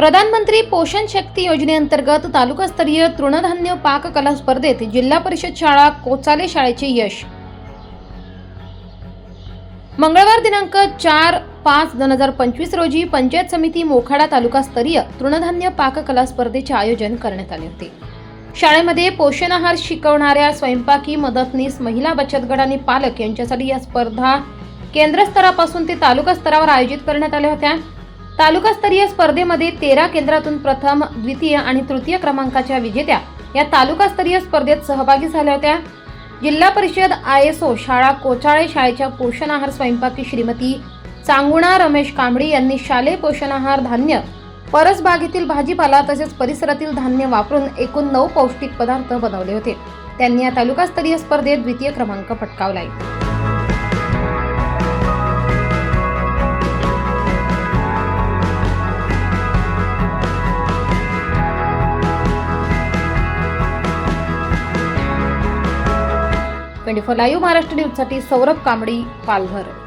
प्रधानमंत्री पोषण शक्ती योजनेअंतर्गत तालुकास्तरीय तृणधान्य पाककला स्पर्धेत जिल्हा परिषद शाळा कोचाले शाळेचे यश. मंगळवार दिनांक चार पाच दोन हजार पंचवीस रोजी पंचायत समिती मोखाडा तालुकास्तरीय तृणधान्य पाककला स्पर्धेचे आयोजन करण्यात आले होते. शाळेमध्ये पोषण आहार शिकवणाऱ्या स्वयंपाकी मदतनीस महिला बचत गट आणि पालक यांच्यासाठी या स्पर्धा केंद्रस्तरापासून ते तालुका स्तरावर आयोजित करण्यात आल्या होत्या. तालुकास्तरीय स्पर्धेमध्ये तेरा केंद्रातून प्रथम द्वितीय आणि तृतीय क्रमांकाच्या विजेत्या या तालुकास्तरीय स्पर्धेत सहभागी झाल्या होत्या. जिल्हा परिषद आय एस ओ शाळा कोचाळे शाळेच्या पोषण आहार स्वयंपाकी श्रीमती चांगुणा रमेश कांबळी यांनी शालेय पोषण आहार धान्य परसबागेतील भाजीपाला तसेच परिसरातील धान्य वापरून एकूण नऊ पौष्टिक पदार्थ बनवले होते. त्यांनी या तालुकास्तरीय स्पर्धेत द्वितीय क्रमांक पटकावलाय. ट्वेंटी फोर लाईव्ह महाराष्ट्र न्यूजसाठी सौरभ कांबडी पालघर.